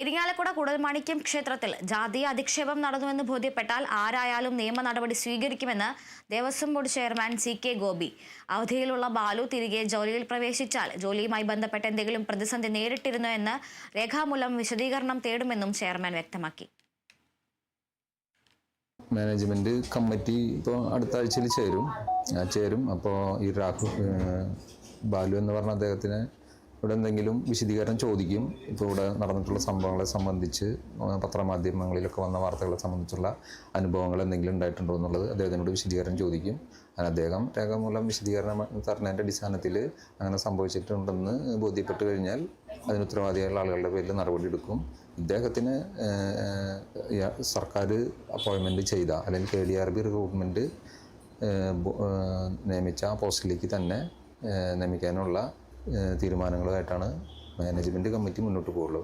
ഇരിങ്ങാലക്കുട കുടൽമാണിക്യം ക്ഷേത്രത്തിൽ ജാതീയ അധിക്ഷേപം നടന്നുവെന്ന് ബോധ്യപ്പെട്ടാൽ ആരായാലും നിയമ നടപടി സ്വീകരിക്കുമെന്ന് Devaswom board chairman C K Gopi. അവധിയിലുള്ള Balu തിരികെ ജോലിയിൽ പ്രവേശിച്ചാൽ ജോലിയുമായി ബന്ധപ്പെട്ട് എന്തെങ്കിലും പ്രതിസന്ധി നേരിട്ടിരുന്നോ എന്ന് രേഖാമൂലം വിശദീകരണം തേടുമെന്നും ചെയർമാൻ വ്യക്തമാക്കി. മാനേജ്മെന്റ് കമ്മിറ്റി ഇപ്പോൾ അടുത്ത ആഴ്ചയിൽ ചേരും. ചേരും. അപ്പോൾ ഈ രാഹു ബാലു എന്ന് പറഞ്ഞ അദ്ദേഹത്തിന് ഇവിടെ എന്തെങ്കിലും വിശദീകരണം ചോദിക്കും. ഇപ്പോൾ ഇവിടെ നടന്നിട്ടുള്ള സംഭവങ്ങളെ സംബന്ധിച്ച് പത്രമാധ്യമങ്ങളിലൊക്കെ വന്ന വാർത്തകളെ സംബന്ധിച്ചുള്ള അനുഭവങ്ങൾ എന്തെങ്കിലും ഉണ്ടായിട്ടുണ്ടോ എന്നുള്ളത് അദ്ദേഹത്തിനോട് വിശദീകരണം ചോദിക്കും. അങ്ങനെ അദ്ദേഹം രേഖാമൂലം വിശദീകരണം തരണേന്റെ അടിസ്ഥാനത്തിൽ അങ്ങനെ സംഭവിച്ചിട്ടുണ്ടെന്ന് ബോധ്യപ്പെട്ട് കഴിഞ്ഞാൽ അതിന് ഉത്തരവാദിയായുള്ള ആളുകളുടെ പേരിൽ നടപടി എടുക്കും. ഇദ്ദേഹത്തിന് സർക്കാർ അപ്പോയിൻമെന്റ് ചെയ്ത അല്ലെങ്കിൽ K D R B recruitment നിയമിച്ച പോസ്റ്റിലേക്ക് തന്നെ നിയമിക്കാനുള്ള തീരുമാനങ്ങളുമായിട്ടാണ് മാനേജ്മെന്റ് കമ്മിറ്റി മുന്നോട്ട് പോകുള്ളൂ